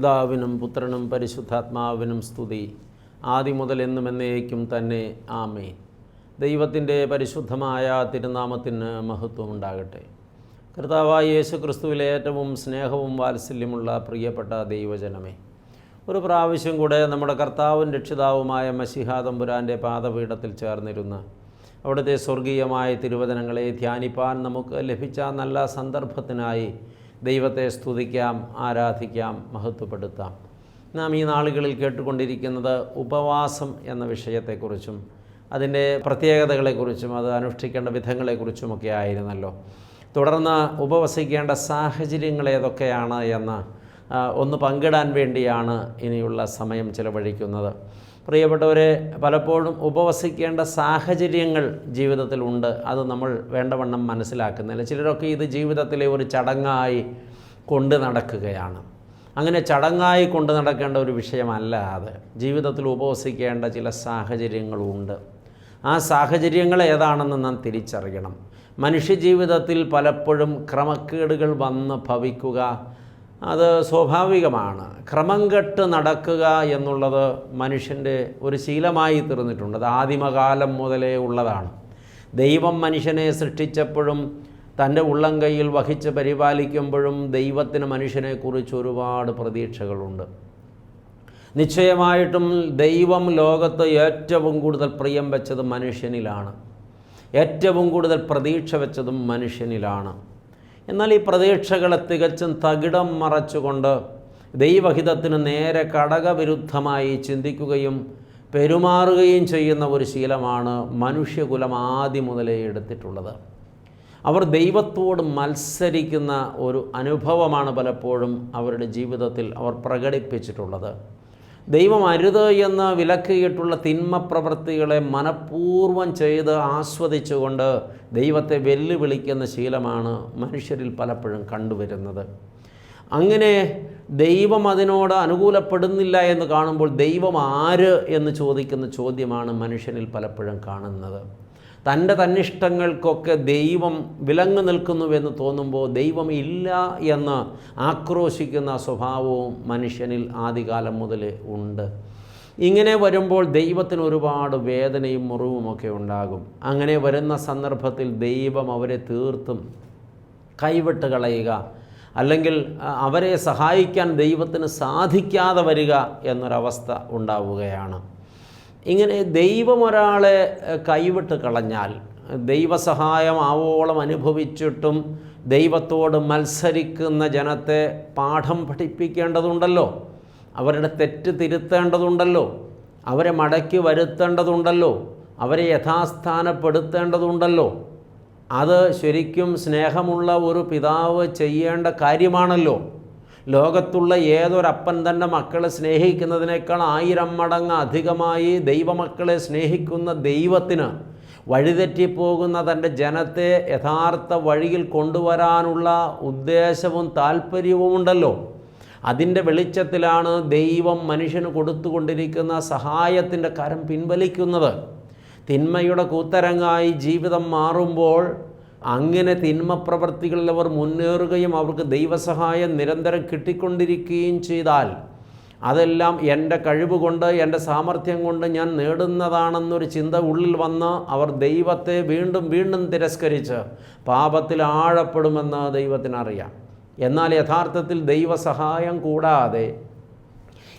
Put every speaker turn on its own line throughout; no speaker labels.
പിതാവിനും പുത്രനും പരിശുദ്ധാത്മാവിനും സ്തുതി. ആദ്യം മുതൽ എന്നും എന്നേക്കും തന്നെ ആമേ ദൈവത്തിന്റെ പരിശുദ്ധമായ തിരുനാമത്തിന് മഹത്വം ഉണ്ടാകട്ടെ കർത്താവായ യേശു ക്രിസ്തുവിലെ ഏറ്റവും സ്നേഹവും വാത്സല്യമുള്ള പ്രിയപ്പെട്ട ദൈവജനമേ ഒരു പ്രാവശ്യം കൂടെ നമ്മുടെ കർത്താവും രക്ഷിതാവുമായ മഷിഹാതമ്പുരാന്റെ പാദപീഠത്തിൽ ചേർന്നിരുന്ന് അവിടുത്തെ സ്വർഗീയമായ തിരുവചനങ്ങളെ ധ്യാനിപ്പാൻ നമുക്ക് ലഭിച്ച നല്ല സന്ദർഭത്തിനായി ദൈവത്തെ സ്തുതിക്കാം ആരാധിക്കാം മഹത്വപ്പെടുത്താം. നാം ഈ നാളുകളിൽ കേട്ടുകൊണ്ടിരിക്കുന്നത് ഉപവാസം എന്ന വിഷയത്തെക്കുറിച്ചും അതിന്റെ പ്രത്യേകതകളെക്കുറിച്ചും അത് അനുഷ്ഠിക്കേണ്ട വിധങ്ങളെക്കുറിച്ചുമൊക്കെ ആയിരുന്നല്ലോ. തുടർന്ന് ഉപവസിക്കേണ്ട സാഹചര്യങ്ങൾ ഏതൊക്കെയാണ് എന്ന് ഒന്ന് പങ്കിടാൻ വേണ്ടിയാണ് ഇനിയുള്ള സമയം ചിലവഴിക്കുന്നത്. പ്രിയപ്പെട്ടവരെ പലപ്പോഴും ഉപവസിക്കേണ്ട സാഹചര്യങ്ങൾ ജീവിതത്തിലുണ്ട് അത് നമ്മൾ വേണ്ടവണ്ണം മനസ്സിലാക്കുന്നില്ല. ചിലരൊക്കെ ഇത് ജീവിതത്തിലെ ഒരു ചടങ്ങായി കൊണ്ട് നടക്കുകയാണ്. അങ്ങനെ ചടങ്ങായി കൊണ്ട് നടക്കേണ്ട ഒരു വിഷയമല്ല അത്. ജീവിതത്തിൽ ഉപവസിക്കേണ്ട ചില സാഹചര്യങ്ങളുണ്ട് ആ സാഹചര്യങ്ങൾ ഏതാണെന്ന് നാം തിരിച്ചറിയണം. മനുഷ്യജീവിതത്തിൽ പലപ്പോഴും ക്രമക്കേടുകൾ വന്ന് ഭവിക്കുക അത് സ്വാഭാവികമാണ്. ക്രമം കെട്ട് നടക്കുക എന്നുള്ളത് മനുഷ്യന്റെ ഒരു ശീലമായി തീർന്നിട്ടുണ്ട്. അത് ആദിമകാലം മുതലേ ഉള്ളതാണ്. ദൈവം മനുഷ്യനെ സൃഷ്ടിച്ചപ്പോഴും തന്റെ ഉള്ളം കയ്യിൽ വഹിച്ച് പരിപാലിക്കുമ്പോഴും ദൈവത്തിന് മനുഷ്യനെക്കുറിച്ച് ഒരുപാട് പ്രതീക്ഷകളുണ്ട്. നിശ്ചയമായിട്ടും ദൈവം ലോകത്ത് ഏറ്റവും കൂടുതൽ പ്രിയം വെച്ചത് മനുഷ്യനിലാണ്. ഏറ്റവും കൂടുതൽ പ്രതീക്ഷ വെച്ചതും മനുഷ്യനിലാണ്. എന്നാൽ ഈ പ്രതീക്ഷകളെ തികച്ചും തകിടം മറച്ചുകൊണ്ട് ദൈവഹിതത്തിന് നേരെ കടകവിരുദ്ധമായി ചിന്തിക്കുകയും പെരുമാറുകയും ചെയ്യുന്ന ഒരു ശീലമാണ് മനുഷ്യകുലം ആദ്യം മുതലേ എടുത്തിട്ടുള്ളത്. അവർ ദൈവത്തോട് മത്സരിക്കുന്ന ഒരു അനുഭവമാണ് പലപ്പോഴും അവരുടെ ജീവിതത്തിൽ അവർ പ്രകടിപ്പിച്ചിട്ടുള്ളത്. ദൈവം അരുത് എന്ന് വിലക്കിയിട്ടുള്ള തിന്മ പ്രവൃത്തികളെ മനഃപൂർവം ചെയ്ത് ആസ്വദിച്ചുകൊണ്ട് ദൈവത്തെ വെല്ലുവിളിക്കുന്ന ശീലമാണ് മനുഷ്യരിൽ പലപ്പോഴും കണ്ടുവരുന്നത്. അങ്ങനെ ദൈവം അതിനോട് അനുകൂലപ്പെടുന്നില്ല എന്ന് കാണുമ്പോൾ ദൈവം ആര് എന്ന് ചോദിക്കുന്ന ചോദ്യമാണ് മനുഷ്യനിൽ പലപ്പോഴും കാണുന്നത്. തന്റെ തന്നിഷ്ടങ്ങൾക്കൊക്കെ ദൈവം വിലങ്ങു നിൽക്കുന്നുവെന്ന് തോന്നുമ്പോൾ ദൈവം ഇല്ല എന്ന് ആക്രോശിക്കുന്ന സ്വഭാവവും മനുഷ്യനിൽ ആദികാലം മുതൽ ഉണ്ട്. ഇങ്ങനെ വരുമ്പോൾ ദൈവത്തിന് ഒരുപാട് വേദനയും മുറിവുമൊക്കെ ഉണ്ടാകും. അങ്ങനെ വരുന്ന സന്ദർഭത്തിൽ ദൈവം അവരെ തീർത്തും കൈവിട്ട് കളയുക. അല്ലെങ്കിൽ അവരെ സഹായിക്കാൻ ദൈവത്തിന് സാധിക്കാതെ വരിക എന്നൊരവസ്ഥ ഉണ്ടാവുകയാണ്. ഇങ്ങനെ ദൈവം ഒരാളെ കൈവിട്ട് കളഞ്ഞാൽ ദൈവസഹായം ആവോളം അനുഭവിച്ചിട്ടും ദൈവത്തോട് മത്സരിക്കുന്ന ജനത്തെ പാഠം പഠിപ്പിക്കേണ്ടതുണ്ടല്ലോ. അവരുടെ തെറ്റ് തിരുത്തേണ്ടതുണ്ടല്ലോ. അവരെ മടക്കി വരുത്തേണ്ടതുണ്ടല്ലോ. അവരെ യഥാസ്ഥാനപ്പെടുത്തേണ്ടതുണ്ടല്ലോ. അത് ശരിക്കും സ്നേഹമുള്ള ഒരു പിതാവ് ചെയ്യേണ്ട കാര്യമാണല്ലോ. ലോകത്തുള്ള ഏതൊരപ്പൻ തന്റെ മക്കളെ സ്നേഹിക്കുന്നതിനേക്കാൾ ആയിരം മടങ്ങ് അധികമായി ദൈവമക്കളെ സ്നേഹിക്കുന്ന ദൈവത്തിന് വഴിതെറ്റിപ്പോകുന്ന തന്റെ ജനത്തെ യഥാർത്ഥ വഴിയിൽ കൊണ്ടുവരാനുള്ള ഉദ്ദേശവും താല്പര്യവും ഉണ്ടല്ലോ. അതിന്റെ വെളിച്ചത്തിലാണ് ദൈവം മനുഷ്യന് കൊടുത്തുകൊണ്ടിരിക്കുന്ന സഹായത്തിന്റെ കരം പിൻവലിക്കുന്നത്. തിന്മയുടെ കൂത്തരങ്ങായി ജീവിതം മാറുമ്പോൾ അങ്ങനെ തിന്മ പ്രവർത്തികളിൽ അവർ മുന്നേറുകയും അവർക്ക് ദൈവസഹായം നിരന്തരം കിട്ടിക്കൊണ്ടിരിക്കുകയും ചെയ്താൽ അതെല്ലാം എന്റെ കഴിവ് കൊണ്ട് എന്റെ സാമർഥ്യം കൊണ്ട് ഞാൻ നേടുന്നതാണെന്നൊരു ചിന്ത ഉള്ളിൽ വന്ന് അവർ ദൈവത്തെ വീണ്ടും വീണ്ടും തിരസ്കരിച്ച് പാപത്തിൽ ആഴപ്പെടുമെന്ന് ദൈവത്തിനറിയാം. എന്നാൽ യഥാർത്ഥത്തിൽ ദൈവസഹായം കൂടാതെ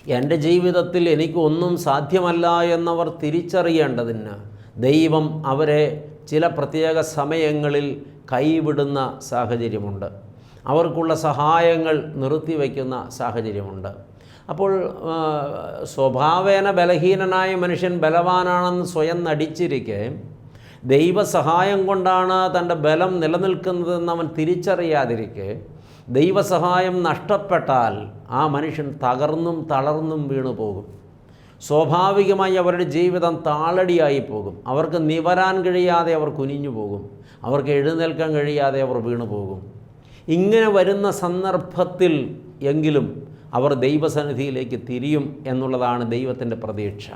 എന്റെ ജീവിതത്തിൽ എനിക്കൊന്നും സാധ്യമല്ല എന്നവർ തിരിച്ചറിയേണ്ടതിന് ദൈവം അവരെ ചില പ്രത്യേക സമയങ്ങളിൽ കൈവിടുന്ന സാഹചര്യമുണ്ട്. അവർക്കുള്ള സഹായങ്ങൾ നിർത്തിവെക്കുന്ന സാഹചര്യമുണ്ട്. അപ്പോൾ സ്വഭാവേന ബലഹീനനായ മനുഷ്യൻ ബലവാനാണെന്ന് സ്വയം നടിച്ചിരിക്കെ ദൈവസഹായം കൊണ്ടാണ് തന്റെ ബലം നിലനിൽക്കുന്നതെന്ന് അവൻ തിരിച്ചറിയാതിരിക്കെ ദൈവസഹായം നഷ്ടപ്പെട്ടാൽ ആ മനുഷ്യൻ തകർന്നും തളർന്നും വീണു പോകും സ്വാഭാവികമായി അവരുടെ ജീവിതം താളടിയായി പോകും. അവർക്ക് നിവരാൻ കഴിയാതെ അവർ കുനിഞ്ഞു പോകും. അവർക്ക് എഴുന്നേൽക്കാൻ കഴിയാതെ അവർ വീണു പോകും. ഇങ്ങനെ വരുന്ന സന്ദർഭത്തിൽ എങ്കിലും അവർ ദൈവസന്നിധിയിലേക്ക് തിരിയും എന്നുള്ളതാണ് ദൈവത്തിന്റെ പ്രതീക്ഷ.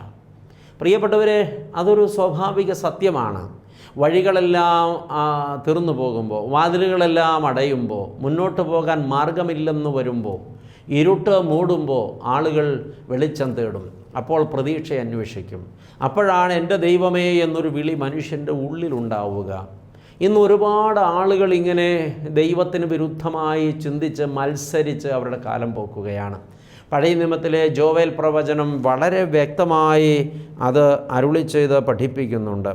പ്രിയപ്പെട്ടവരെ അതൊരു സ്വാഭാവിക സത്യമാണ്. വഴികളെല്ലാം തീർന്നു പോകുമ്പോൾ വാതിലുകളെല്ലാം അടയുമ്പോൾ മുന്നോട്ട് പോകാൻ മാർഗമില്ലെന്ന് വരുമ്പോൾ ഇരുട്ട് മൂടുമ്പോൾ ആളുകൾ വെളിച്ചം തേടും. അപ്പോൾ പ്രതീക്ഷ അന്വേഷിക്കും. അപ്പോഴാണ് എന്റെ ദൈവമേ എന്നൊരു വിളി മനുഷ്യന്റെ ഉള്ളിലുണ്ടാവുക. ഇന്ന് ഒരുപാട് ആളുകൾ ഇങ്ങനെ ദൈവത്തിന് വിരുദ്ധമായി ചിന്തിച്ച് മത്സരിച്ച് അവരുടെ കാലം പോക്കുകയാണ്. പഴയ നിയമത്തിലെ ജോവേൽ പ്രവചനം വളരെ വ്യക്തമായി അത് അരുളി ചെയ്ത് പഠിപ്പിക്കുന്നുണ്ട്.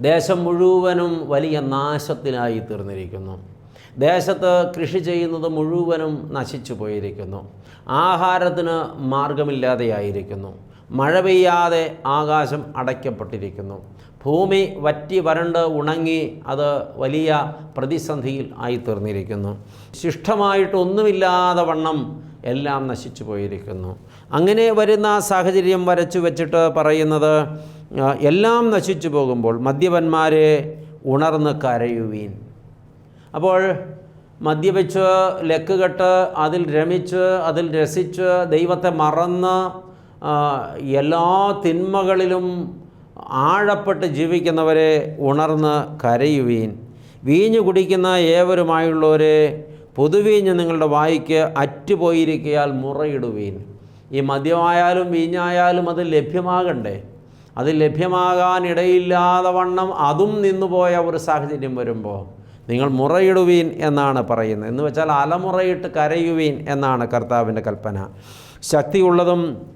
ദേശം മുഴുവനും വലിയ നാശത്തിനായി തീർന്നിരിക്കുന്നു. ദേശത്ത് കൃഷി ചെയ്യുന്നത് മുഴുവനും നശിച്ചു പോയിരിക്കുന്നു. ആഹാരത്തിന് മാർഗമില്ലാതെയായിരിക്കുന്നു മഴ പെയ്യാതെ ആകാശം അടയ്ക്കപ്പെട്ടിരിക്കുന്നു. ഭൂമി വറ്റി വരണ്ട് ഉണങ്ങി അത് വലിയ പ്രതിസന്ധിയിൽ ആയിത്തീർന്നിരിക്കുന്നു. ശിഷ്ടമായിട്ടൊന്നുമില്ലാതെ വണ്ണം എല്ലാം നശിച്ചു പോയിരിക്കുന്നു. അങ്ങനെ വരുന്ന സാഹചര്യം വരച്ചു വെച്ചിട്ട് പറയുന്നത് എല്ലാം നശിച്ചു പോകുമ്പോൾ മദ്യപന്മാരെ ഉണർന്ന് കരയുവീൻ. അപ്പോൾ മദ്യപിച്ച് ലക്കുകെട്ട് അതിൽ രമിച്ച് അതിൽ രസിച്ച് ദൈവത്തെ മറന്ന് എല്ലാ തിന്മകളിലും ആഴപ്പെട്ട് ജീവിക്കുന്നവരെ ഉണർന്ന് കരയുവീൻ. വീഞ്ഞു കുടിക്കുന്ന ഏവരുമായുള്ളവരെ പൊതുവീഞ്ഞ് നിങ്ങളുടെ വായിക്ക് അറ്റുപോയിരിക്കയാൽ മുറയിടുവീൻ. ഈ മദ്യമായാലും വീഞ്ഞായാലും അത് ലഭ്യമാകണ്ടേ? അത് ലഭ്യമാകാൻ ഇടയില്ലാതെ വണ്ണം അതും നിന്നുപോയ ഒരു സാഹചര്യം വരുമ്പോൾ നിങ്ങൾ മുറയിടുവീൻ എന്നാണ് പറയുന്നത്. എന്ന് വെച്ചാൽ അലമുറയിട്ട് കരയുവീൻ എന്നാണ് കർത്താവിന്റെ കൽപ്പന. ശക്തിയുള്ളതും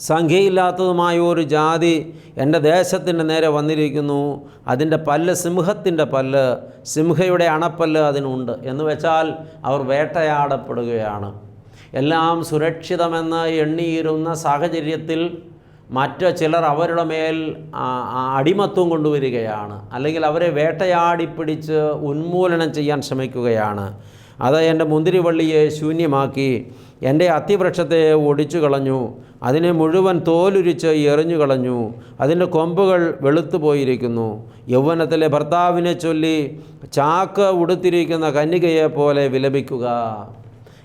സംഖ്യയില്ലാത്തതുമായ ഒരു ജാതി എന്റെ ദേശത്തിന്റെ നേരെ വന്നിരിക്കുന്നു. അതിന്റെ പല്ല് സിംഹത്തിന്റെ പല്ല് സിംഹയുടെ അണപ്പല്ല് അതിനുണ്ട്. എന്ന് വെച്ചാൽ അവർ വേട്ടയാടപ്പെടുകയാണ്. എല്ലാം സുരക്ഷിതമെന്ന് എണ്ണിയിരുന്ന സാഹചര്യത്തിൽ മറ്റ് ചിലർ അവരുടെ മേൽ അടിമത്വം കൊണ്ടുവരികയാണ്. അല്ലെങ്കിൽ അവരെ വേട്ടയാടി പിടിച്ച് ഉന്മൂലനം ചെയ്യാൻ ശ്രമിക്കുകയാണ്. അത് എന്റെ മുന്തിരിവള്ളിയെ ശൂന്യമാക്കി എന്റെ അത്തിവൃക്ഷത്തെ ഒടിച്ചു കളഞ്ഞു അതിനെ മുഴുവൻ തോലുരിച്ച് എറിഞ്ഞു കളഞ്ഞു അതിന്റെ കൊമ്പുകൾ വെളുത്തു പോയിരിക്കുന്നു. യൗവനത്തിലെ ഭർത്താവിനെ ചൊല്ലി ചാക്ക് ഉടുത്തിരിക്കുന്ന കന്യകയെ പോലെ വിലപിക്കുക.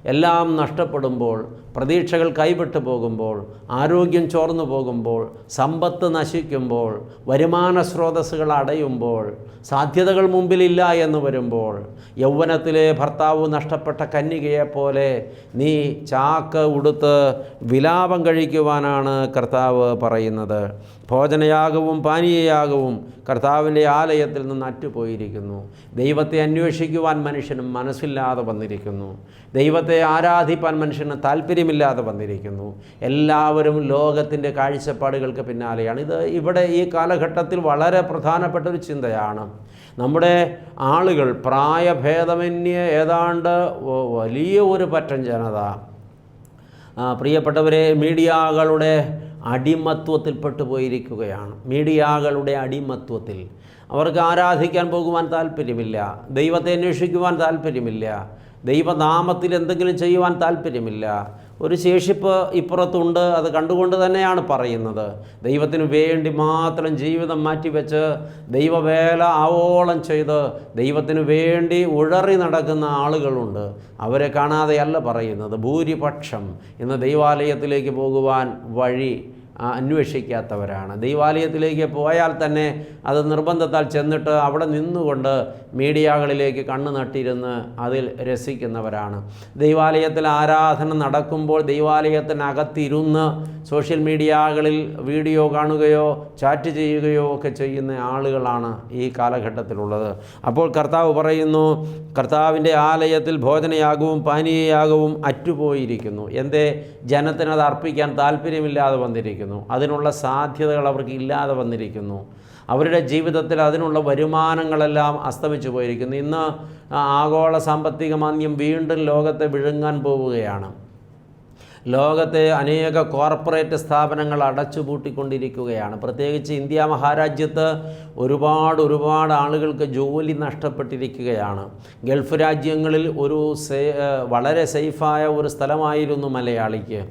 എല്ലാം നഷ്ടപ്പെടുമ്പോൾ പ്രതീക്ഷകൾ കൈവിട്ടു പോകുമ്പോൾ ആരോഗ്യം ചോർന്നു പോകുമ്പോൾ സമ്പത്ത് നശിക്കുമ്പോൾ വരുമാന സ്രോതസ്സുകൾ അടയുമ്പോൾ സാധ്യതകൾ മുമ്പിലില്ല എന്ന് വരുമ്പോൾ യൗവനത്തിലെ ഭർത്താവ് നഷ്ടപ്പെട്ട കന്യകയെ പോലെ നീ ചാക്ക് ഉടുത്ത് വിലാപം കഴിക്കുവാനാണ് കർത്താവ് പറയുന്നത്. ഭോജനയാഗവും പാനീയയാഗവും കർത്താവിന്റെ ആലയത്തിൽ നിന്ന് അറ്റുപോയിരിക്കുന്നു. ദൈവത്തെ അന്വേഷിക്കുവാൻ മനുഷ്യന് മനസ്സില്ലാതെ വന്നിരിക്കുന്നു. ദൈവത്തെ ആരാധിപ്പാൻ മനുഷ്യന് താല്പര്യമില്ലാതെ വന്നിരിക്കുന്നു. എല്ലാവരും ലോകത്തിന്റെ കാഴ്ചപ്പാടുകൾക്ക് പിന്നാലെയാണ്. ഇത് ഇവിടെ ഈ കാലഘട്ടത്തിൽ വളരെ പ്രധാനപ്പെട്ട ഒരു ചിന്തയാണ്. നമ്മുടെ ആളുകൾ പ്രായഭേദമന്യ ഏതാണ്ട് വലിയ ഒരു പറ്റം ജനത. പ്രിയപ്പെട്ടവരെ മീഡിയകളുടെ അടിമത്വത്തിൽപ്പെട്ടു പോയിരിക്കുകയാണ്. മീഡിയകളുടെ അടിമത്വത്തിൽ. അവർക്ക് ആരാധിക്കാൻ പോകുവാൻ താല്പര്യമില്ല ദൈവത്തെ അന്വേഷിക്കുവാൻ താല്പര്യമില്ല ദൈവനാമത്തിൽ എന്തെങ്കിലും ചെയ്യുവാൻ താല്പര്യമില്ല ഒരു ശേഷിപ്പ് ഇപ്പുറത്തുണ്ട്. അത് കണ്ടുകൊണ്ട് തന്നെയാണ് പറയുന്നത്. ദൈവത്തിന് വേണ്ടി മാത്രം ജീവിതം മാറ്റിവെച്ച് ദൈവവേല ആവോളം ചെയ്ത് ദൈവത്തിന് വേണ്ടി ഉഴറി നടക്കുന്ന ആളുകളുണ്ട്. അവരെ കാണാതെയല്ല പറയുന്നത്. ഭൂരിപക്ഷം ഇന്ന് ദൈവാലയത്തിലേക്ക് പോകുവാൻ വഴി അന്വേഷിക്കാത്തവരാണ്. ദൈവാലയത്തിലേക്ക് പോയാൽ തന്നെ അത് നിർബന്ധത്താൽ ചെന്നിട്ട് അവിടെ നിന്നുകൊണ്ട് മീഡിയകളിലേക്ക് കണ്ണു നട്ടിരുന്ന് അതിൽ രസിക്കുന്നവരാണ്. ദൈവാലയത്തിൽ ആരാധന നടക്കുമ്പോൾ ദൈവാലയത്തിനകത്തിരുന്ന് സോഷ്യൽ മീഡിയകളിൽ വീഡിയോ കാണുകയോ ചാറ്റ് ചെയ്യുകയോ ഒക്കെ ചെയ്യുന്ന ആളുകളാണ് ഈ കാലഘട്ടത്തിലുള്ളത്. അപ്പോൾ കർത്താവ് പറയുന്നു കർത്താവിന്റെ ആലയത്തിൽ ഭോജനയാകവും പാനീയയാകവും അറ്റുപോയിരിക്കുന്നു. എന്തേ? ജനത്തിനത് അർപ്പിക്കാൻ താല്പര്യമില്ലാതെ വന്നിരിക്കുന്നു. അതിനുള്ള സാധ്യതകൾ അവർക്ക് ഇല്ലാതെ വന്നിരിക്കുന്നു. അവരുടെ ജീവിതത്തിൽ അതിനുള്ള വരുമാനങ്ങളെല്ലാം അസ്തമിച്ചു പോയിരിക്കുന്നു. ഇന്ന് ആഗോള സാമ്പത്തിക മാന്യം വീണ്ടും ലോകത്തെ വിഴുങ്ങാൻ പോവുകയാണ്. ലോകത്തെ അനേക കോർപ്പറേറ്റ് സ്ഥാപനങ്ങൾ അടച്ചുപൂട്ടിക്കൊണ്ടിരിക്കുകയാണ്. പ്രത്യേകിച്ച് ഇന്ത്യ മഹാരാജ്യത്ത് ഒരുപാട് ഒരുപാട് ആളുകൾക്ക് ജോലി നഷ്ടപ്പെട്ടിരിക്കുകയാണ്. ഗൾഫ് രാജ്യങ്ങളിൽ ഒരു വളരെ സേഫായ ഒരു സ്ഥലമായിരുന്നു മലയാളിക്ക്.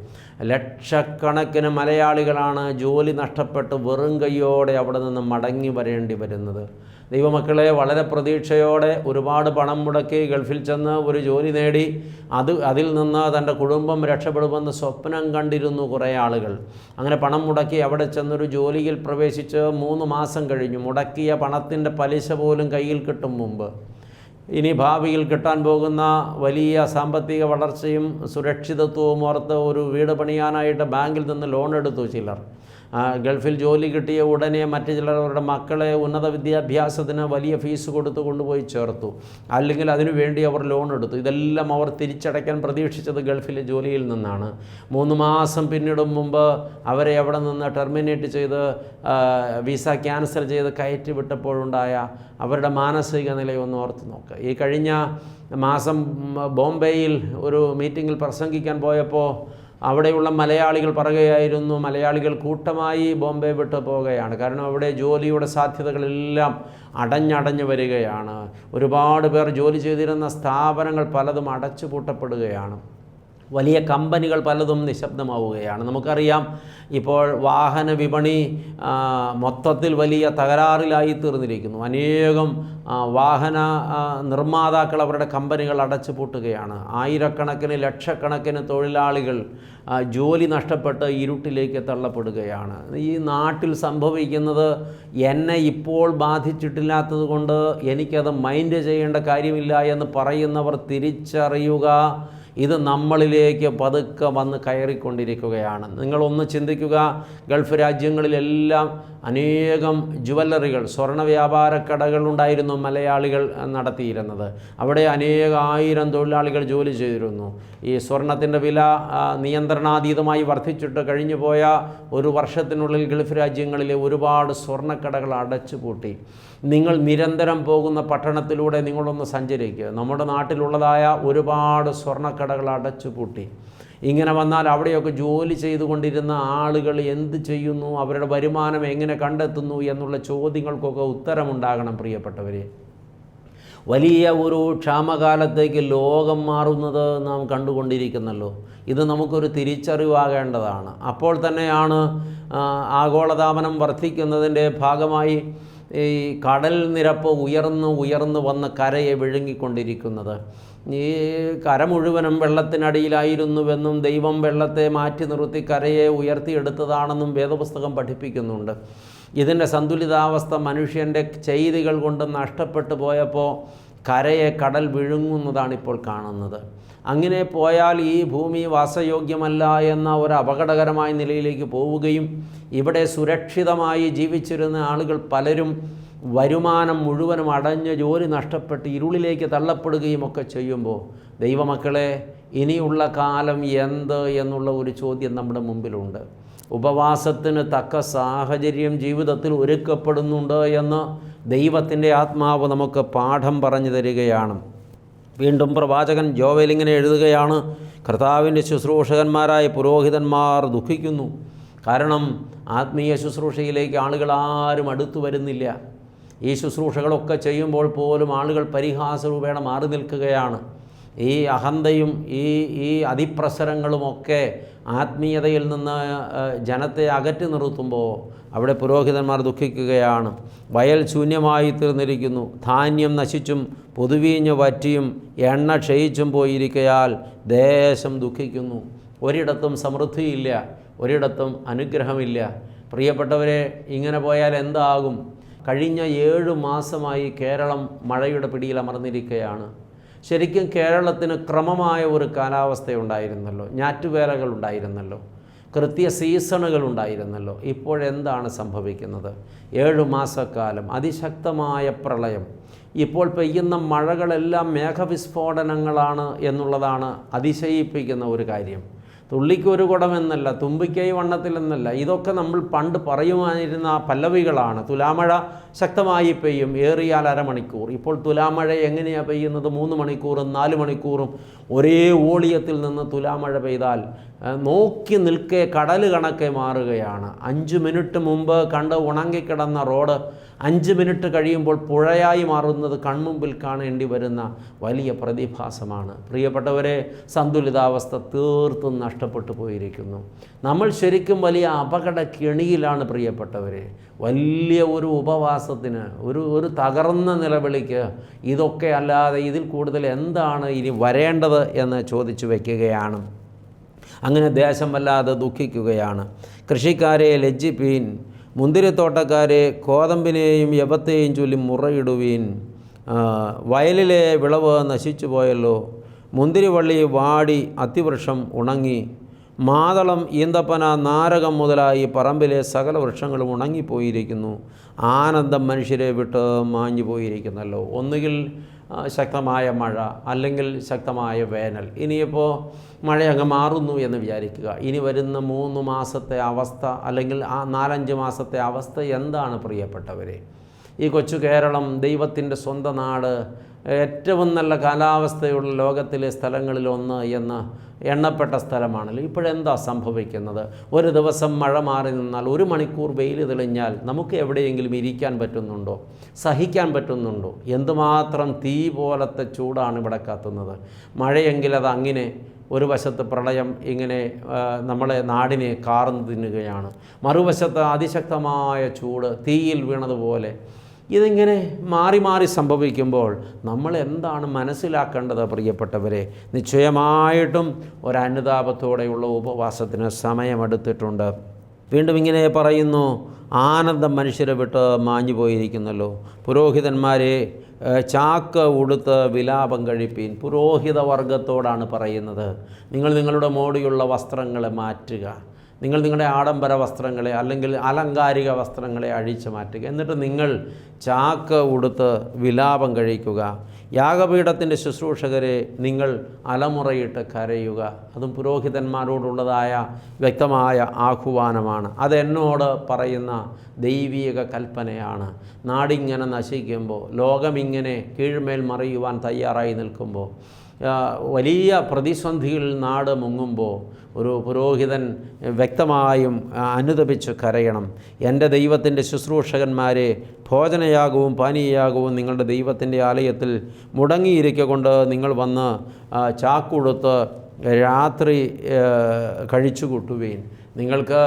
ലക്ഷക്കണക്കിന് മലയാളികളാണ് ജോലി നഷ്ടപ്പെട്ട് വെറും കൈയോടെ അവിടെ നിന്ന് മടങ്ങി വരേണ്ടി വരുന്നത്. ദൈവമക്കളെ വളരെ പ്രതീക്ഷയോടെ ഒരുപാട് പണം മുടക്കി ഗൾഫിൽ ചെന്ന് ഒരു ജോലി നേടി. അത് അതിൽ നിന്ന് തന്റെ കുടുംബം രക്ഷപ്പെടുമെന്ന് സ്വപ്നം കണ്ടിരുന്നു കുറേ ആളുകൾ. അങ്ങനെ പണം മുടക്കി അവിടെ ചെന്നൊരു ജോലിയിൽ പ്രവേശിച്ച് മൂന്ന് മാസം കഴിഞ്ഞു. മുടക്കിയ പണത്തിന്റെ പലിശ പോലും കയ്യിൽ കിട്ടും മുമ്പ്. ഇനി ഭാവിയിൽ കിട്ടാൻ പോകുന്ന വലിയ സാമ്പത്തിക വളർച്ചയും സുരക്ഷിതത്വവും ഓർത്ത് ഒരു വീട് പണിയാനായിട്ട് ബാങ്കിൽ നിന്ന് ലോൺ എടുത്തു ചിലർ. ഗൾഫിൽ ജോലി കിട്ടിയ ഉടനെ മറ്റു ചിലർ അവരുടെ മക്കളെ ഉന്നത വിദ്യാഭ്യാസത്തിന് വലിയ ഫീസ് കൊടുത്ത് കൊണ്ടുപോയി ചേർത്തു. അല്ലെങ്കിൽ അതിനു വേണ്ടി അവർ ലോൺ എടുത്തു. ഇതെല്ലാം അവർ തിരിച്ചടയ്ക്കാൻ പ്രതീക്ഷിച്ചത് ഗൾഫിലെ ജോലിയിൽ നിന്നാണ്. മൂന്ന് മാസം പിന്നിടും മുമ്പ് അവരെ അവിടെ നിന്ന് ടെർമിനേറ്റ് ചെയ്ത് വിസ ക്യാൻസൽ ചെയ്ത് കയറ്റി വിട്ടപ്പോഴുണ്ടായ അവരുടെ മാനസിക നിലയൊന്നും ഓർത്ത് നോക്കുക ഈ കഴിഞ്ഞ മാസം ബോംബെയിൽ ഒരു മീറ്റിങ്ങിൽ പ്രസംഗിക്കാൻ പോയപ്പോൾ അവിടെയുള്ള മലയാളികൾ പറയുകയായിരുന്നു മലയാളികൾ കൂട്ടമായി ബോംബെ വിട്ട് പോവുകയാണ്. കാരണം അവിടെ ജോലിയുടെ സാധ്യതകളെല്ലാം അടഞ്ഞടഞ്ഞു വരികയാണ്. ഒരുപാട് പേർ ജോലി ചെയ്തിരുന്ന സ്ഥാപനങ്ങൾ പലതും അടച്ചുപൂട്ടപ്പെടുകയാണ്. വലിയ കമ്പനികൾ പലതും നിശബ്ദമാവുകയാണ്. നമുക്കറിയാം ഇപ്പോൾ വാഹന വിപണി മൊത്തത്തിൽ വലിയ തകരാറിലായി തീർന്നിരിക്കുന്നു. അനേകം വാഹന നിർമ്മാതാക്കൾ അവരുടെ കമ്പനികൾ അടച്ചു പൂട്ടുകയാണ് ആയിരക്കണക്കിന് ലക്ഷക്കണക്കിന് തൊഴിലാളികൾ ജോലി നഷ്ടപ്പെട്ട് ഇരുട്ടിലേക്ക് തള്ളപ്പെടുകയാണ്. ഈ നാട്ടിൽ സംഭവിക്കുന്നത് എന്നെ ഇപ്പോൾ ബാധിച്ചിട്ടില്ലാത്തത് കൊണ്ട് എനിക്കത് മൈൻഡ് ചെയ്യേണ്ട കാര്യമില്ല എന്ന് പറയുന്നവർ തിരിച്ചറിയുക ഇത് നമ്മളിലേക്ക് പതുക്കെ വന്ന് കയറിക്കൊണ്ടിരിക്കുകയാണ്. നിങ്ങളൊന്ന് ചിന്തിക്കുക ഗൾഫ് രാജ്യങ്ങളിലെല്ലാം അനേകം ജുവല്ലറികൾ സ്വർണ വ്യാപാര കടകൾ ഉണ്ടായിരുന്നു മലയാളികൾ നടത്തിയിരുന്നത്. അവിടെ അനേകായിരം തൊഴിലാളികൾ ജോലി ചെയ്തിരുന്നു. ഈ സ്വർണത്തിന്റെ വില നിയന്ത്രണാതീതമായി വർദ്ധിച്ചിട്ട് കഴിഞ്ഞു പോയ ഒരു വർഷത്തിനുള്ളിൽ ഗൾഫ് രാജ്യങ്ങളിലെ ഒരുപാട് സ്വർണക്കടകൾ അടച്ചു പൂട്ടി നിങ്ങൾ നിരന്തരം പോകുന്ന പട്ടണത്തിലൂടെ നിങ്ങളൊന്ന് സഞ്ചരിക്കുക നമ്മുടെ നാട്ടിലുള്ളതായ ഒരുപാട് സ്വർണക്കടകൾ അടച്ചു പൂട്ടി ഇങ്ങനെ വന്നാൽ അവിടെയൊക്കെ ജോലി ചെയ്തുകൊണ്ടിരുന്ന ആളുകൾ എന്ത് ചെയ്യുന്നു? അവരുടെ വരുമാനം എങ്ങനെ കണ്ടെത്തുന്നു? എന്നുള്ള ചോദ്യങ്ങൾക്കൊക്കെ ഉത്തരമുണ്ടാകണം പ്രിയപ്പെട്ടവരെ. വലിയ ഒരു ക്ഷാമകാലത്തേക്ക് ലോകം മാറുന്നത് നാം കണ്ടുകൊണ്ടിരിക്കുന്നല്ലോ. ഇത് നമുക്കൊരു തിരിച്ചറിവാകേണ്ടതാണ്. അപ്പോൾ തന്നെയാണ് ആഗോളതാപനം വർദ്ധിക്കുന്നതിന്റെ ഭാഗമായി ഈ കടൽ നിരപ്പ് ഉയർന്ന് ഉയർന്ന് വന്ന് കരയെ വിഴുങ്ങിക്കൊണ്ടിരിക്കുന്നത്. ഈ കര മുഴുവനും വെള്ളത്തിനടിയിലായിരുന്നുവെന്നും ദൈവം വെള്ളത്തെ മാറ്റി നിർത്തി കരയെ ഉയർത്തിയെടുത്തതാണെന്നും വേദപുസ്തകം പഠിപ്പിക്കുന്നുണ്ട്. ഇതിന്റെ സന്തുലിതാവസ്ഥ മനുഷ്യന്റെ ചെയ്തികൾ കൊണ്ട് നഷ്ടപ്പെട്ടു പോയപ്പോൾ കരയെ കടൽ വിഴുങ്ങുന്നതാണ് ഇപ്പോൾ കാണുന്നത്. അങ്ങനെ പോയാൽ ഈ ഭൂമി വാസയോഗ്യമല്ല എന്ന ഒരു അപകടകരമായ നിലയിലേക്ക് പോവുകയും ഇവിടെ സുരക്ഷിതമായി ജീവിച്ചിരുന്ന ആളുകൾ പലരും വരുമാനം മുഴുവനും അടഞ്ഞ് ജോലി നഷ്ടപ്പെട്ട് ഇരുളിലേക്ക് തള്ളപ്പെടുകയും ഒക്കെ ചെയ്യുമ്പോൾ ദൈവമക്കളെ ഇനിയുള്ള കാലം എന്ത് എന്നുള്ള ഒരു ചോദ്യം നമ്മുടെ മുമ്പിലുണ്ട്. ഉപവാസത്തിന് തക്ക സാഹചര്യം ജീവിതത്തിൽ ഒരുക്കപ്പെടുന്നുണ്ട് എന്ന് ദൈവത്തിന്റെ ആത്മാവ് നമുക്ക് പാഠം പറഞ്ഞു തരികയാണ്. വീണ്ടും പ്രവാചകൻ ജോവലിങ്ങനെ എഴുതുകയാണ് കർത്താവിന്റെ ശുശ്രൂഷകന്മാരായ പുരോഹിതന്മാർ ദുഃഖിക്കുന്നു. കാരണം ആത്മീയ ശുശ്രൂഷയിലേക്ക് ആളുകൾ ആരും അടുത്തു വരുന്നില്ല. ഈ ശുശ്രൂഷകളൊക്കെ ചെയ്യുമ്പോൾ പോലും ആളുകൾ പരിഹാസ രൂപേണ മാറി നിൽക്കുകയാണ്. ഈ അഹന്തയും ഈ ഈ അതിപ്രസരങ്ങളുമൊക്കെ ആത്മീയതയിൽ നിന്ന് ജനത്തെ അകറ്റി നിർത്തുമ്പോൾ അവിടെ പുരോഹിതന്മാർ ദുഃഖിക്കുകയാണ്. വയൽ ശൂന്യമായി തീർന്നിരിക്കുന്നു. ധാന്യം നശിച്ചും പൊതുവീഞ്ഞ് വറ്റിയും എണ്ണ ക്ഷയിച്ചും പോയിരിക്കയാൽ ദേശം ദുഃഖിക്കുന്നു. ഒരിടത്തും സമൃദ്ധിയില്ല ഒരിടത്തും അനുഗ്രഹമില്ല. പ്രിയപ്പെട്ടവരെ ഇങ്ങനെ പോയാൽ എന്താകും? കഴിഞ്ഞ ഏഴ് മാസമായി കേരളം മഴയുടെ പിടിയിൽ അമർന്നിരിക്കുകയാണ് ശരിക്കും കേരളത്തിന് ക്രമമായ ഒരു കാലാവസ്ഥയുണ്ടായിരുന്നല്ലോ. ഞാറ്റുവേലകൾ ഉണ്ടായിരുന്നല്ലോ. കൃത്യ സീസണുകൾ ഉണ്ടായിരുന്നല്ലോ. ഇപ്പോഴെന്താണ് സംഭവിക്കുന്നത്? ഏഴു മാസക്കാലം അതിശക്തമായ പ്രളയം. ഇപ്പോൾ പെയ്യുന്ന മഴകളെല്ലാം മേഘവിസ്ഫോടനങ്ങളാണ് എന്നുള്ളതാണ് അതിശയിപ്പിക്കുന്ന ഒരു കാര്യം. തുള്ളിക്ക് ഒരു കുടമെന്നല്ല തുമ്പിക്കൈ വണ്ണത്തിൽ എന്നല്ല ഇതൊക്കെ നമ്മൾ പണ്ട് പറയുമായിരുന്ന പല്ലവികളാണ്. തുലാമഴ ശക്തമായി പെയ്യും ഏറിയാൽ അരമണിക്കൂർ. ഇപ്പോൾ തുലാമഴ എങ്ങനെയാണ് പെയ്യുന്നത്? മൂന്ന് മണിക്കൂറും നാല് മണിക്കൂറും ഒരേ ഓളിയത്തിൽ നിന്ന് തുലാമഴ പെയ്താൽ നോക്കി നിൽക്കെ കടൽ കണക്കെ മാറുകയാണ്. അഞ്ച് മിനിറ്റ് മുമ്പ് കണ്ട് ഉണങ്ങിക്കിടന്ന റോഡ് അഞ്ച് മിനിറ്റ് കഴിയുമ്പോൾ പുഴയായി മാറുന്നത് കൺമുമ്പിൽ കാണേണ്ടി വരുന്ന വലിയ പ്രതിഭാസമാണ്. പ്രിയപ്പെട്ടവരെ സന്തുലിതാവസ്ഥ തീർത്തും നഷ്ടപ്പെട്ടു പോയിരിക്കുന്നു. നമ്മൾ ശരിക്കും വലിയ അപകട കെണിയിലാണ് പ്രിയപ്പെട്ടവരെ. വലിയ ഒരു ഉപവാസത്തിന് ഒരു ഒരു തകർന്ന നിലവിളിക്ക് ഇതൊക്കെ അല്ലാതെ ഇതിൽ കൂടുതൽ എന്താണ് ഇനി വരേണ്ടത് എന്ന് ചോദിച്ചു വയ്ക്കുകയാണ് അങ്ങനെ ദേശം വല്ലാതെ ദുഃഖിക്കുകയാണ്. കൃഷിക്കാരെ ലജ്ജിപ്പീൻ മുന്തിരിത്തോട്ടക്കാരെ കോതമ്പിനെയും യവത്തെയും ചൊല്ലി മുറയിടുവീൻ വയലിലെ വിളവ് നശിച്ചു പോയല്ലോ. മുന്തിരിവള്ളി വാടി അത്തിവൃക്ഷം ഉണങ്ങി. മാതളം ഈന്തപ്പന നാരകം മുതലായി പറമ്പിലെ സകല വൃക്ഷങ്ങളും ഉണങ്ങിപ്പോയിരിക്കുന്നു. ആനന്ദം മനുഷ്യരെ വിട്ട് മാഞ്ഞു പോയിരിക്കുന്നല്ലോ. ഒന്നുകിൽ ശക്തമായ മഴ അല്ലെങ്കിൽ ശക്തമായ വേനൽ. ഇനിയിപ്പോൾ മഴ അങ്ങ് മാറുന്നു എന്ന് വിചാരിക്കുക. ഇനി വരുന്ന മൂന്ന് മാസത്തെ അവസ്ഥ അല്ലെങ്കിൽ ആ നാലഞ്ച് മാസത്തെ അവസ്ഥ എന്താണ് പ്രിയപ്പെട്ടവരെ? ഈ കൊച്ചു കേരളം ദൈവത്തിന്റെ സ്വന്തം നാട് ഏറ്റവും നല്ല കാലാവസ്ഥയുള്ള ലോകത്തിലെ സ്ഥലങ്ങളിലൊന്ന് എന്ന് എണ്ണപ്പെട്ട സ്ഥലമാണല്ലോ. ഇപ്പോഴെന്താ സംഭവിക്കുന്നത്? ഒരു ദിവസം മഴ മാറി നിന്നാൽ ഒരു മണിക്കൂർ വെയിൽ തെളിഞ്ഞാൽ നമുക്ക് എവിടെയെങ്കിലും ഇരിക്കാൻ പറ്റുന്നുണ്ടോ? സഹിക്കാൻ പറ്റുന്നുണ്ടോ? എന്തുമാത്രം തീ പോലത്തെ ചൂടാണ് ഇവിടെ കത്തുന്നത്. മഴയെങ്കിൽ അത് അങ്ങനെ ഒരു വശത്ത് പ്രളയം ഇങ്ങനെ നമ്മളെ നാടിനെ കാർന്നു തിന്നുകയാണ്. മറുവശത്ത് അതിശക്തമായ ചൂട് തീയിൽ വീണതുപോലെ ഇതിങ്ങനെ മാറി മാറി സംഭവിക്കുമ്പോൾ നമ്മൾ എന്താണ് മനസ്സിലാക്കേണ്ടത് പ്രിയപ്പെട്ടവരെ? നിശ്ചയമായിട്ടും ഒരനുതാപത്തോടെയുള്ള ഉപവാസത്തിന് സമയമെടുത്തിട്ടുണ്ട്. വീണ്ടും ഇങ്ങനെ പറയുന്നു ആനന്ദം മനുഷ്യരെ വിട്ട് മാഞ്ഞു പോയിരിക്കുന്നല്ലോ. പുരോഹിതന്മാരെ ചാക്ക ഉടുത്ത് വിലാപം കഴിപ്പീൻ പുരോഹിത വർഗത്തോടാണ് പറയുന്നത്. നിങ്ങൾ നിങ്ങളുടെ മോടിയുള്ള വസ്ത്രങ്ങളെ മാറ്റുക. നിങ്ങൾ നിങ്ങളുടെ ആഡംബര വസ്ത്രങ്ങളെ അല്ലെങ്കിൽ അലങ്കാരിക വസ്ത്രങ്ങളെ അഴിച്ചു മാറ്റുക. എന്നിട്ട് നിങ്ങൾ ചാക്ക് ഉടുത്ത് വിലാപം കഴിക്കുക. യാഗപീഠത്തിന്റെ ശുശ്രൂഷകരെ നിങ്ങൾ അലമുറയിട്ട് കരയുക. അതും പുരോഹിതന്മാരോടുള്ളതായ വ്യക്തമായ ആഹ്വാനമാണ്. അതെന്നോട് പറയുന്ന ദൈവീക കൽപ്പനയാണ്. നാടിങ്ങനെ നശിക്കുമ്പോൾ ലോകമിങ്ങനെ കീഴ്മേൽ മറിയുവാൻ തയ്യാറായി നിൽക്കുമ്പോൾ വലിയ പ്രതിസന്ധിയിൽ നാട് മുങ്ങുമ്പോൾ ഒരു പുരോഹിതൻ വ്യക്തമായും അനുദപിച്ച് കരയണം. എന്റെ ദൈവത്തിന്റെ ശുശ്രൂഷകന്മാരെ ഭോജനയാകവും പാനീയയാകവും നിങ്ങളുടെ ദൈവത്തിന്റെ ആലയത്തിൽ മുടങ്ങിയിരിക്കൊണ്ട് നിങ്ങൾ വന്ന് ചാക്കുടുത്ത് രാത്രി കഴിച്ചു കൂട്ടുകയും നിങ്ങൾക്ക്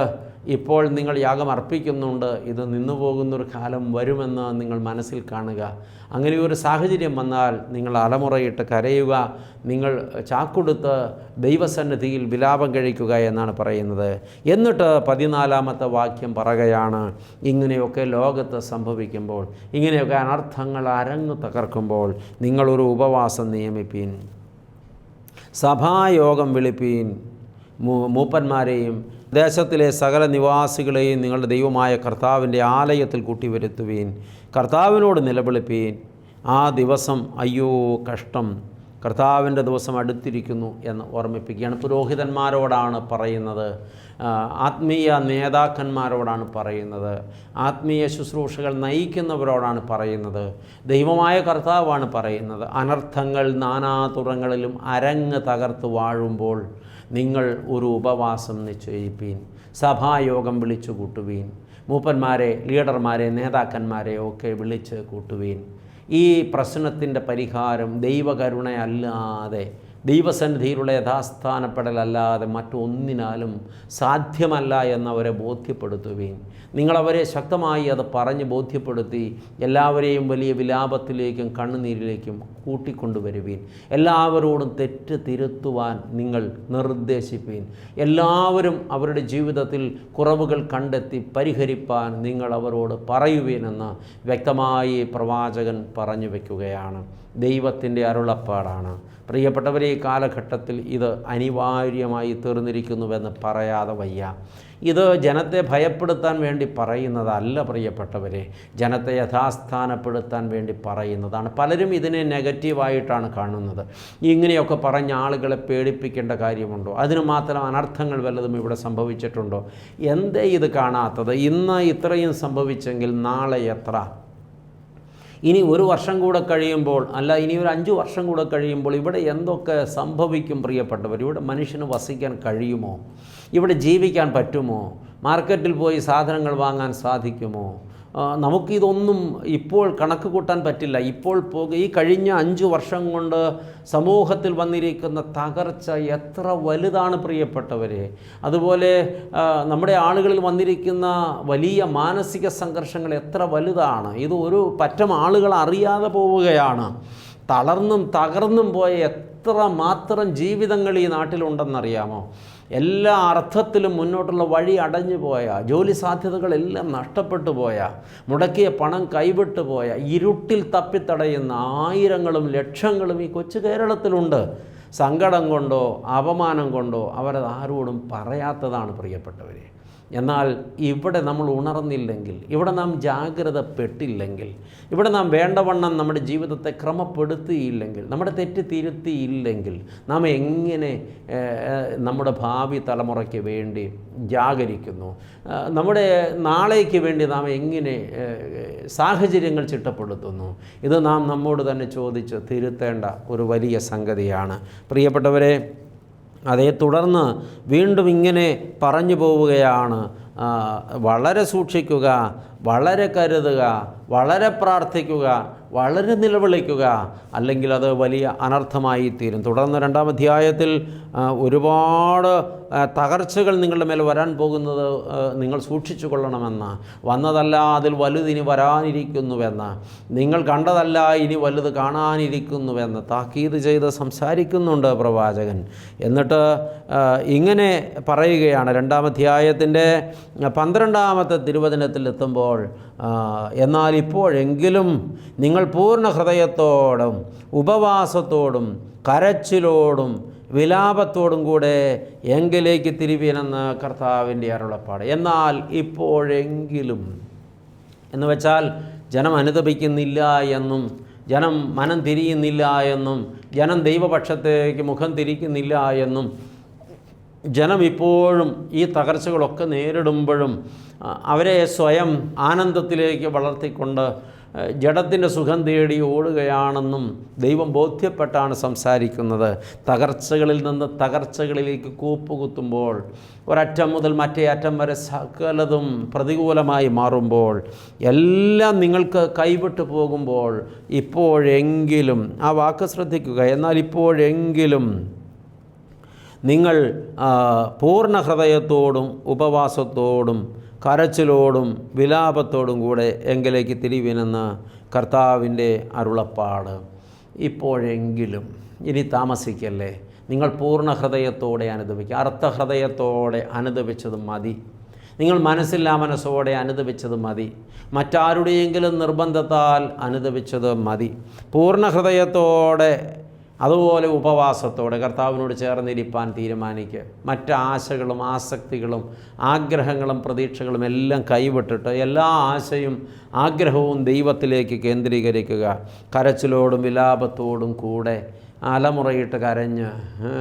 ഇപ്പോൾ നിങ്ങൾ യാഗം അർപ്പിക്കുന്നുണ്ട്. ഇത് നിന്നു പോകുന്നൊരു കാലം വരുമെന്ന് നിങ്ങൾ മനസ്സിൽ കാണുക. അങ്ങനെ ഒരു സാഹചര്യം വന്നാൽ നിങ്ങൾ അലമുറയിട്ട് കരയുക. നിങ്ങൾ ചാക്കൊടുത്ത് ദൈവസന്നിധിയിൽ വിലാപം കഴിക്കുക എന്നാണ് പറയുന്നത്. എന്നിട്ട് പതിനാലാമത്തെ വാക്യം പറയുകയാണ്. ഇങ്ങനെയൊക്കെ ലോകത്ത് സംഭവിക്കുമ്പോൾ ഇങ്ങനെയൊക്കെ അനർത്ഥങ്ങൾ അരങ്ങ് തകർക്കുമ്പോൾ നിങ്ങളൊരു ഉപവാസം നിയമിപ്പീൻ. സഭായോഗം വിളിപ്പീൻ. മൂപ്പന്മാരെയും ദേശത്തിലെ സകല നിവാസികളെയും നിങ്ങളുടെ ദൈവമായ കർത്താവിന്റെ ആലയത്തിൽ കൂട്ടിവരുത്തുവീൻ. കർത്താവിനോട് നിലവിളിപ്പീൻ. ആ ദിവസം അയ്യോ കഷ്ടം. കർത്താവിന്റെ ദിവസം അടുത്തിരിക്കുന്നു എന്ന് ഓർമ്മിപ്പിക്കുകയാണ്. പുരോഹിതന്മാരോടാണ് പറയുന്നത്. ആത്മീയ നേതാക്കന്മാരോടാണ് പറയുന്നത്. ആത്മീയ ശുശ്രൂഷകൾ നയിക്കുന്നവരോടാണ് പറയുന്നത്. ദൈവമായ കർത്താവാണ് പറയുന്നത്. അനർത്ഥങ്ങൾ നാനാതുറങ്ങളിലും അരങ്ങ് തകർത്ത് വാഴുമ്പോൾ നിങ്ങൾ ഒരു ഉപവാസം നിശ്ചയിപ്പീൻ. സഭായോഗം വിളിച്ചു കൂട്ടുവീൻ. മൂപ്പന്മാരെ ലീഡർമാരെ നേതാക്കന്മാരെ ഒക്കെ വിളിച്ച് കൂട്ടുവീൻ. ഈ പ്രശ്നത്തിന്റെ പരിഹാരം ദൈവകരുണയല്ലാതെ ദൈവസന്നിധിയിലുള്ള യഥാസ്ഥാനപ്പെടലല്ലാതെ മറ്റൊന്നിനാലും സാധ്യമല്ല എന്നവരെ ബോധ്യപ്പെടുത്തുകയും നിങ്ങളവരെ ശക്തമായി അത് പറഞ്ഞ് ബോധ്യപ്പെടുത്തി എല്ലാവരെയും വലിയ വിലാപത്തിലേക്കും കണ്ണുനീരിലേക്കും കൂട്ടിക്കൊണ്ടുവരുവീൻ. എല്ലാവരോടും തെറ്റ് തിരുത്തുവാൻ നിങ്ങൾ നിർദ്ദേശിപ്പീൻ. എല്ലാവരും അവരുടെ ജീവിതത്തിൽ കുറവുകൾ കണ്ടെത്തി പരിഹരിപ്പാൻ നിങ്ങൾ അവരോട് പറയുവീനെന്ന് വ്യക്തമായി പ്രവാചകൻ പറഞ്ഞു വയ്ക്കുകയാണ് ദൈവത്തിന്റെ അരുളപ്പാടാണ്. പ്രിയപ്പെട്ടവരെ ഈ കാലഘട്ടത്തിൽ ഇത് അനിവാര്യമായി തീർന്നിരിക്കുന്നുവെന്ന് പറയാതെ വയ്യ. ഇത് ജനത്തെ ഭയപ്പെടുത്താൻ വേണ്ടി പറയുന്നതല്ല പ്രിയപ്പെട്ടവരെ. ജനത്തെ യഥാസ്ഥാനപ്പെടുത്താൻ വേണ്ടി പറയുന്നതാണ്. പലരും ഇതിനെ നെഗറ്റീവായിട്ടാണ് കാണുന്നത്. ഇങ്ങനെയൊക്കെ പറഞ്ഞ ആളുകളെ പേടിപ്പിക്കേണ്ട കാര്യമുണ്ടോ? അതിന് മാത്രം അനർത്ഥങ്ങൾ വല്ലതും ഇവിടെ സംഭവിച്ചിട്ടുണ്ടോ? എന്തേ ഇത് കാണാത്തത്? ഇന്ന് ഇത്രയും സംഭവിച്ചെങ്കിൽ നാളെ എത്ര? ഇനി ഒരു വർഷം കൂടെ കഴിയുമ്പോൾ അല്ല ഇനി ഒരു അഞ്ച് വർഷം കൂടെ കഴിയുമ്പോൾ ഇവിടെ എന്തൊക്കെ സംഭവിക്കും പ്രിയപ്പെട്ടവർ? ഇവിടെ മനുഷ്യന് വസിക്കാൻ കഴിയുമോ? ഇവിടെ ജീവിക്കാൻ പറ്റുമോ? മാർക്കറ്റിൽ പോയി സാധനങ്ങൾ വാങ്ങാൻ സാധിക്കുമോ? നമുക്കിതൊന്നും ഇപ്പോൾ കണക്ക് കൂട്ടാൻ പറ്റില്ല. ഇപ്പോൾ പോ ഈ കഴിഞ്ഞ അഞ്ച് വർഷം കൊണ്ട് സമൂഹത്തിൽ വന്നിരിക്കുന്ന തകർച്ച എത്ര വലുതാണ് പ്രിയപ്പെട്ടവരെ. അതുപോലെ നമ്മുടെ ആളുകളിൽ വന്നിരിക്കുന്ന വലിയ മാനസിക സംഘർഷങ്ങൾ എത്ര വലുതാണ്. ഇത് ഒരു പറ്റം ആളുകൾ അറിയാതെ പോവുകയാണ്. തളർന്നും തകർന്നും പോയ എത്ര മാത്രം ജീവിതങ്ങൾ ഈ നാട്ടിലുണ്ടെന്നറിയാമോ? എല്ലാ അർത്ഥത്തിലും മുന്നോട്ടുള്ള വഴി അടഞ്ഞു പോയ ജോലി സാധ്യതകളെല്ലാം നഷ്ടപ്പെട്ടു പോയ മുടക്കിയ പണം കൈവിട്ടു പോയ ഇരുട്ടിൽ തപ്പിത്തടയുന്ന ആയിരങ്ങളും ലക്ഷങ്ങളും ഈ കൊച്ചു കേരളത്തിലുണ്ട്. സങ്കടം കൊണ്ടോ അപമാനം കൊണ്ടോ അവരത് ആരോടും പറയാത്തതാണ് പ്രിയപ്പെട്ടവരെ. എന്നാൽ ഇവിടെ നമ്മൾ ഉണർന്നില്ലെങ്കിൽ ഇവിടെ നാം ജാഗ്രതപ്പെട്ടില്ലെങ്കിൽ ഇവിടെ നാം വേണ്ടവണ്ണം നമ്മുടെ ജീവിതത്തെ ക്രമപ്പെടുത്തിയില്ലെങ്കിൽ നമ്മുടെ തെറ്റ് തിരുത്തിയില്ലെങ്കിൽ നാം എങ്ങനെ നമ്മുടെ ഭാവി തലമുറയ്ക്ക് വേണ്ടി ജാഗരിക്കുന്നു നമ്മുടെ നാളേക്ക് വേണ്ടി നാം എങ്ങനെ സാഹചര്യങ്ങൾ ചിട്ടപ്പെടുത്തുന്നു ഇത് നാം നമ്മോട് തന്നെ ചോദിച്ച് തിരുത്തേണ്ട ഒരു വലിയ സംഗതിയാണ്. പ്രിയപ്പെട്ടവരെ അതേ തുടർന്ന് വീണ്ടും ഇങ്ങനെ പറഞ്ഞു പോവുകയാണ്. വളരെ സൂക്ഷിക്കുക വളരെ കരുതുക വളരെ പ്രാർത്ഥിക്കുക വളരെ നിലവിളിക്കുക അല്ലെങ്കിൽ അത് വലിയ അനർത്ഥമായി തീരും. തുടർന്ന് രണ്ടാം അധ്യായത്തിൽ ഒരുപാട് തകർച്ചകൾ നിങ്ങളുടെ മേൽ വരാൻ പോകുന്നത് നിങ്ങൾ സൂക്ഷിച്ചു കൊള്ളണമെന്ന് വന്നതല്ല അതിൽ വലുതിനി വരാനിരിക്കുന്നുവെന്ന്. നിങ്ങൾ കണ്ടതല്ല ഇനി വലുത് കാണാനിരിക്കുന്നുവെന്ന് താക്കീത് ചെയ്ത് സംസാരിക്കുന്നുണ്ട് പ്രവാചകൻ. എന്നിട്ട് ഇങ്ങനെ പറയുകയാണ് രണ്ടാം അധ്യായത്തിന്റെ പന്ത്രണ്ടാമത്തെ തിരുവചനത്തിൽ എത്തുമ്പോൾ എന്നാൽ ഇപ്പോഴെങ്കിലും നിങ്ങൾ പൂർണ ഹൃദയത്തോടും ഉപവാസത്തോടും കരച്ചിലോടും വിലാപത്തോടും കൂടെ എങ്കിലേക്ക് തിരുവിനെന്ന് കർത്താവിന്റെ അരുളപ്പാട്. എന്നാൽ ഇപ്പോഴെങ്കിലും എന്ന് വെച്ചാൽ ജനം അനുദപിക്കുന്നില്ല എന്നും ജനം മനം തിരിയുന്നില്ല എന്നും ജനം ദൈവപക്ഷത്തേക്ക് മുഖം തിരിക്കുന്നില്ല എന്നും ജനം ഇപ്പോഴും ഈ തകർച്ചകളൊക്കെ നേരിടുമ്പോഴും അവരെ സ്വയം ആനന്ദത്തിലേക്ക് വളർത്തിക്കൊണ്ട് ജഡത്തിന്റെ സുഖം തേടി ഓടുകയാണെന്നും ദൈവം ബോധ്യപ്പെട്ടാണ് സംസാരിക്കുന്നത്. തകർച്ചകളിൽ നിന്ന് തകർച്ചകളിലേക്ക് കൂപ്പുകുത്തുമ്പോൾ ഒരറ്റം മുതൽ മറ്റേ അറ്റം വരെ സകലതും പ്രതികൂലമായി മാറുമ്പോൾ എല്ലാം നിങ്ങൾക്ക് കൈവിട്ടു പോകുമ്പോൾ ഇപ്പോഴെങ്കിലും ആ വാക്ക് ശ്രദ്ധിക്കുക എന്നാൽ ഇപ്പോഴെങ്കിലും നിങ്ങൾ പൂർണ ഹൃദയത്തോടും ഉപവാസത്തോടും കരച്ചിലോടും വിലാപത്തോടും കൂടെ എങ്കിലേക്ക് തിരിവിനെന്ന് കർത്താവിന്റെ അരുളപ്പാട്. ഇപ്പോഴെങ്കിലും ഇനി താമസിക്കല്ലേ? നിങ്ങൾ പൂർണ ഹൃദയത്തോടെ അനുദപിക്കുക. അർത്ഥഹൃദയത്തോടെ അനുദപിച്ചത് മതി. നിങ്ങൾ മനസ്സില്ലാ മനസ്സോടെ അനുദപിച്ചത് മതി. മറ്റാരുടെയെങ്കിലും നിർബന്ധത്താൽ അനുദപിച്ചത് മതി. പൂർണ ഹൃദയത്തോടെ അതുപോലെ ഉപവാസത്തോടെ കർത്താവിനോട് ചേർന്നിരിപ്പാൻ തീരുമാനിക്കുക. മറ്റ് ആശകളും ആസക്തികളും ആഗ്രഹങ്ങളും പ്രതീക്ഷകളും എല്ലാം കൈവിട്ടിട്ട് എല്ലാ ആശയും ആഗ്രഹവും ദൈവത്തിലേക്ക് കേന്ദ്രീകരിക്കുക. കരച്ചിലോടും വിലാപത്തോടും കൂടെ അലമുറയിട്ട് കരഞ്ഞ്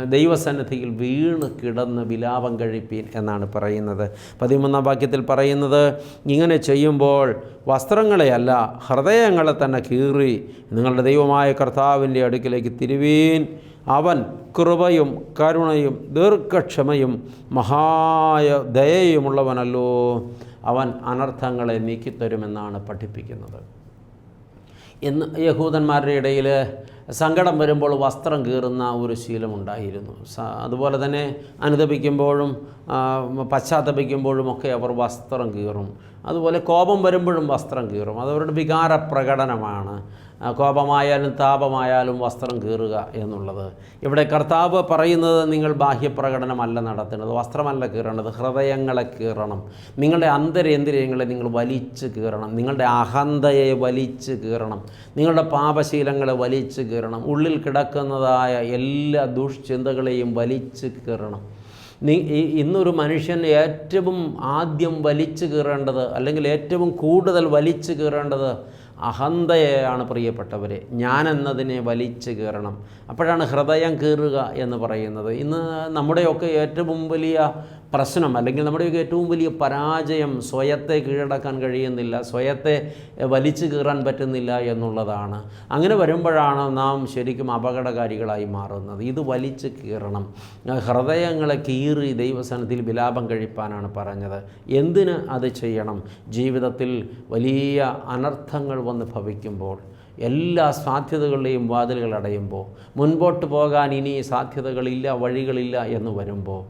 ദൈവസന്നിധിയിൽ വീണ് കിടന്ന് വിലാപം കഴിപ്പീൻ എന്നാണ് പറയുന്നത്. പതിമൂന്നാം വാക്യത്തിൽ പറയുന്നത് ഇങ്ങനെ ചെയ്യുമ്പോൾ വസ്ത്രങ്ങളെയല്ല ഹൃദയങ്ങളെ തന്നെ കീറി നിങ്ങളുടെ ദൈവമായ കർത്താവിന്റെ അടുക്കിലേക്ക് തിരുവീൻ. അവൻ കൃപയും കരുണയും ദീർഘക്ഷമയും മഹായ ദയയുമുള്ളവനല്ലോ. അവൻ അനർത്ഥങ്ങളെ നീക്കിത്തരുമെന്നാണ് പഠിപ്പിക്കുന്നത്. ഇന്ന് യഹൂദന്മാരുടെ ഇടയിൽ സങ്കടം വരുമ്പോൾ വസ്ത്രം കീറുന്ന ഒരു ശീലമുണ്ടായിരുന്നു അതുപോലെ തന്നെ അനുദപിക്കുമ്പോഴും പശ്ചാത്തപിക്കുമ്പോഴും ഒക്കെ അവർ വസ്ത്രം കീറും. അതുപോലെ കോപം വരുമ്പോഴും വസ്ത്രം കീറും. അതവരുടെ വികാര പ്രകടനമാണ് കോപമായാലും താപമായാലും വസ്ത്രം കീറുക എന്നുള്ളത്. ഇവിടെ കർത്താവ് പറയുന്നത് നിങ്ങൾ ബാഹ്യപ്രകടനമല്ല നടത്തേണ്ടത് വസ്ത്രമല്ല കീറേണ്ടത് ഹൃദയങ്ങളെ കീറണം. നിങ്ങളുടെ അന്തരേന്ദ്രിയങ്ങളെ നിങ്ങൾ വലിച്ച് കീറണം. നിങ്ങളുടെ അഹന്തയെ വലിച്ച് കീറണം. നിങ്ങളുടെ പാപശീലങ്ങളെ വലിച്ച് കീറണം. ഉള്ളിൽ കിടക്കുന്നതായ എല്ലാ ദുഷ്ചിന്തകളെയും വലിച്ച് കീറണം. ഇന്നൊരു മനുഷ്യൻ ഏറ്റവും ആദ്യം വലിച്ചു കീറേണ്ടത് അല്ലെങ്കിൽ ഏറ്റവും കൂടുതൽ വലിച്ചു കീറേണ്ടത് അഹന്തയെയാണ് പ്രിയപ്പെട്ടവരെ. ഞാൻ എന്നതിനെ വലിച്ചു കയറണം അപ്പോഴാണ് ഹൃദയം കീറുക എന്ന് പറയുന്നത്. ഇന്ന് നമ്മുടെയൊക്കെ ഏറ്റവും വലിയ പ്രശ്നം അല്ലെങ്കിൽ നമ്മുടെയൊക്കെ ഏറ്റവും വലിയ പരാജയം സ്വയത്തെ കീഴടക്കാൻ കഴിയുന്നില്ല സ്വയത്തെ വലിച്ചു കീറാൻ പറ്റുന്നില്ല എന്നുള്ളതാണ്. അങ്ങനെ വരുമ്പോഴാണ് നാം ശരിക്കും അപകടകാരികളായി മാറുന്നത്. ഇത് വലിച്ചു കീറണം. ഹൃദയങ്ങളെ കീറി ദൈവസനത്തിൽ വിലാപം കഴിപ്പാനാണ് പറഞ്ഞത്. എന്തിന് അത് ചെയ്യണം? ജീവിതത്തിൽ വലിയ അനർത്ഥങ്ങൾ വന്ന് ഭവിക്കുമ്പോൾ എല്ലാ സാധ്യതകളുടെയും വാതിലുകൾ അടയുമ്പോൾ മുൻപോട്ട് പോകാൻ ഇനി സാധ്യതകളില്ല വഴികളില്ല എന്ന് വരുമ്പോൾ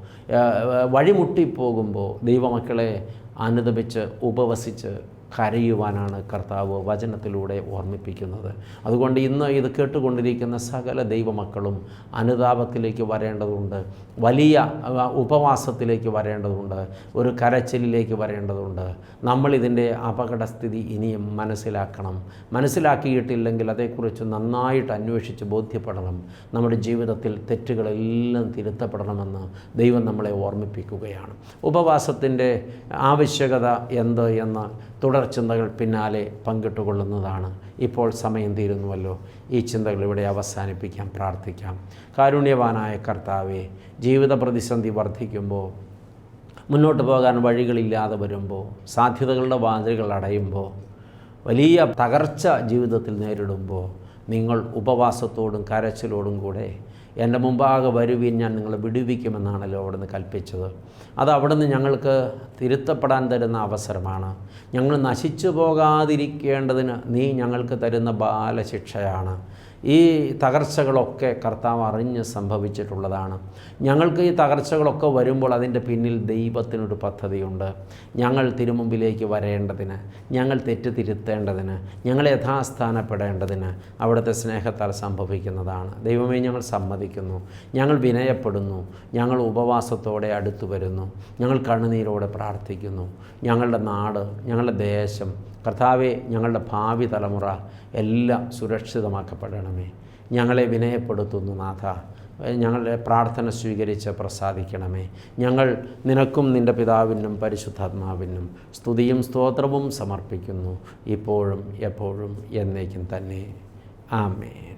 വഴിമുട്ടിപ്പോകുമ്പോൾ ദൈവമക്കളെ അനുദപിച്ച് ഉപവസിച്ച് കരയുവാനാണ് കർത്താവ് വചനത്തിലൂടെ ഓർമ്മിപ്പിക്കുന്നത്. അതുകൊണ്ട് ഇന്ന് ഇത് കേട്ടുകൊണ്ടിരിക്കുന്ന സകല ദൈവമക്കളും അനുതാപത്തിലേക്ക് വരേണ്ടതുണ്ട്. വലിയ ഉപവാസത്തിലേക്ക് വരേണ്ടതുണ്ട്. ഒരു കരച്ചിലേക്ക് വരേണ്ടതുണ്ട്. നമ്മളിതിന്റെ അപകടസ്ഥിതി ഇനിയും മനസ്സിലാക്കണം. മനസ്സിലാക്കിയിട്ടില്ലെങ്കിൽ അതേക്കുറിച്ച് നന്നായിട്ട് അന്വേഷിച്ച് ബോധ്യപ്പെടണം. നമ്മുടെ ജീവിതത്തിൽ തെറ്റുകളെല്ലാം തിരുത്തപ്പെടണമെന്ന് ദൈവം നമ്മളെ ഓർമ്മിപ്പിക്കുകയാണ്. ഉപവാസത്തിന്റെ ആവശ്യകത എന്ത് എന്ന് തുടർ ചിന്തകൾ പിന്നാലെ പങ്കിട്ടുകൊള്ളുന്നതാണ്. ഇപ്പോൾ സമയം തീരുന്നുവല്ലോ. ഈ ചിന്തകൾ ഇവിടെ അവസാനിപ്പിക്കാം പ്രാർത്ഥിക്കാം. കാരുണ്യവാനായ കർത്താവെ ജീവിത പ്രതിസന്ധി വർദ്ധിക്കുമ്പോൾ മുന്നോട്ട് പോകാൻ വഴികളില്ലാതെ വരുമ്പോൾ സാധ്യതകളുടെ വാതിലുകൾ അടയുമ്പോൾ വലിയ തകർച്ച ജീവിതത്തിൽ നേരിടുമ്പോൾ നിങ്ങൾ ഉപവാസത്തോടും കരച്ചിലോടും കൂടെ എന്റെ മുമ്പാകെ വരുവീൻ ഞാൻ നിങ്ങളെ വിടുവിക്കുമെന്നാണല്ലോ അവിടുന്ന് കൽപ്പിച്ചത്. അത് അവിടുന്ന് ഞങ്ങൾക്ക് തിരുത്തപ്പെടാൻ തരുന്ന അവസരമാണ്. ഞങ്ങൾ നശിച്ചു പോകാതിരിക്കേണ്ടതിന് നീ ഞങ്ങൾക്ക് തരുന്ന ബാലശിക്ഷയാണ്. ഈ തകർച്ചകളൊക്കെ കർത്താവ് അറിഞ്ഞ് സംഭവിച്ചിട്ടുള്ളതാണ്. ഞങ്ങൾക്ക് ഈ തകർച്ചകളൊക്കെ വരുമ്പോൾ അതിന്റെ പിന്നിൽ ദൈവത്തിനൊരു പദ്ധതിയുണ്ട്. ഞങ്ങൾ തിരുമുമ്പിലേക്ക് വരേണ്ടതിന് ഞങ്ങൾ തെറ്റ് തിരുത്തേണ്ടതിന് ഞങ്ങൾ യഥാസ്ഥാനപ്പെടേണ്ടതിന് അവിടുത്തെ സ്നേഹത്താൽ സംഭവിക്കുന്നതാണ്. ദൈവമേ ഞങ്ങൾ സമ്മതിക്കുന്നു. ഞങ്ങൾ വിനയപ്പെടുന്നു. ഞങ്ങൾ ഉപവാസത്തോടെ അടുത്തു വരുന്നു. ഞങ്ങൾ കണ്ണുനീരോടെ പ്രാർത്ഥിക്കുന്നു. ഞങ്ങളുടെ നാട് ഞങ്ങളുടെ ദേശം കർത്താവെ ഞങ്ങളുടെ ഭാവി തലമുറ എല്ലാം സുരക്ഷിതമാക്കപ്പെടണമേ. ഞങ്ങളെ വിനയപ്പെടുത്തുന്നു നാഥ. ഞങ്ങളുടെ പ്രാർത്ഥന സ്വീകരിച്ച് പ്രസാദിക്കണമേ. ഞങ്ങൾ നിനക്കും നിന്റെ പിതാവിനും പരിശുദ്ധാത്മാവിനും സ്തുതിയും സ്തോത്രവും സമർപ്പിക്കുന്നു. ഇപ്പോഴും എപ്പോഴും എന്നേക്കും തന്നെ. ആമേൻ.